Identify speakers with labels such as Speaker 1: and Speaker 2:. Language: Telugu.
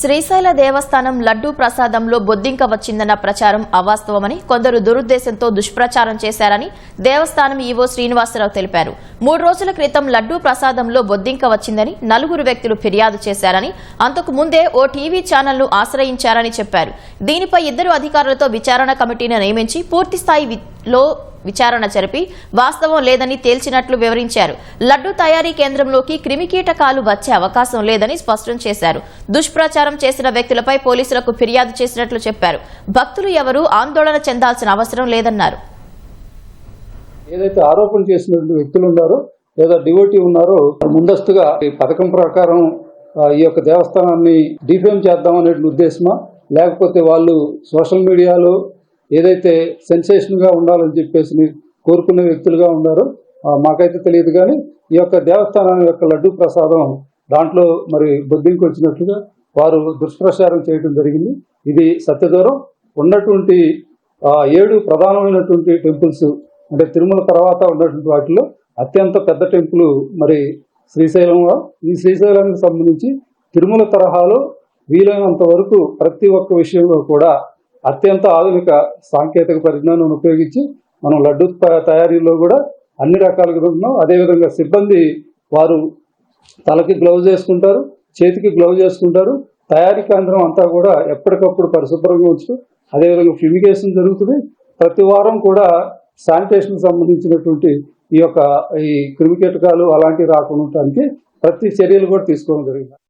Speaker 1: శ్రీశైల దేవస్థానం లడ్డూ ప్రసాదంలో బొద్దింక వచ్చిందన్న ప్రచారం అవాస్తవమని కొందరు దురుద్దేశంతో దుష్ప్రచారం చేశారని దేవస్థానం ఈవో శ్రీనివాసరావు తెలిపారు. మూడు రోజుల క్రితం లడ్డూ ప్రసాదంలో బొద్దింక వచ్చిందని నలుగురు వ్యక్తులు ఫిర్యాదు చేశారని అంతకు ముందే ఓ టీవీ ఛానల్ను ఆశ్రయించారని చెప్పారు. దీనిపై ఇద్దరు అధికారులతో విచారణ కమిటీని నియమించి పూర్తిస్థాయిలో విచారణ జరిపి వాస్తవం లేదని తేల్చినట్లు వివరించారు. లడ్డు తయారీ కేంద్రంలోకి క్రిమికీటకాలు వచ్చే అవకాశం లేదని స్పష్టం చేశారు. దుష్ప్రచారం చేసిన వ్యక్తులపై పోలీసులకు ఫిర్యాదు చేసినట్లు చెప్పారు. భక్తులు ఎవరూ ఆందోళన చెందాల్సిన అవసరం లేదన్నారు.
Speaker 2: ఏదైతే ఆరోపణ చేసినటువంటి వ్యక్తులు ఉన్నారో లేదా డివోటీ ఉన్నారో ముందస్తుగా ఈ పథకం ప్రకారం ఈ యొక్క దేవస్థానాన్ని డిఫేమ్ చేద్దాం అనే ఉద్దేశమా? లేకపోతే వాళ్ళు సోషల్ మీడియాలో ఏదైతే సెన్సేషన్గా ఉండాలని చెప్పేసి కోరుకునే వ్యక్తులుగా ఉన్నారో మాకైతే తెలియదు కానీ ఈ యొక్క దేవస్థానం యొక్క లడ్డు ప్రసాదం దాంట్లో మరి బొద్దింకి వచ్చినట్లుగా వారు దుష్ప్రచారం చేయడం జరిగింది. ఇది సత్యదూరం. ఉన్నటువంటి ఏడు ప్రధానమైనటువంటి టెంపుల్స్ అంటే తిరుమల తర్వాత ఉన్నటువంటి వాటిలో అత్యంత పెద్ద టెంపుల్ మరి శ్రీశైలంలో. ఈ శ్రీశైలానికి సంబంధించి తిరుమల తరహాలో వీలైనంత వరకు ప్రతి ఒక్క విషయంలో కూడా అత్యంత ఆధునిక సాంకేతిక పరిజ్ఞానం ఉపయోగించి మనం లడ్డు త- తయారీలో కూడా అన్ని రకాలుగా ఉన్నాం అదేవిధంగా సిబ్బంది వారు తలకి గ్లౌజ్ వేసుకుంటారు చేతికి గ్లౌజ్ వేసుకుంటారు. తయారీ కేంద్రం అంతా కూడా ఎప్పటికప్పుడు పరిశుభ్రంగా ఉంచుతూ అదేవిధంగా ఫ్యూమిగేషన్ జరుగుతుంది. ప్రతి వారం కూడా శానిటేషన్ సంబంధించినటువంటి ఈ యొక్క ఈ క్రిమికీటకాలు అలాంటివి రాకుండా ఉండటానికి ప్రతి చర్యలు కూడా తీసుకోవడం జరిగింది.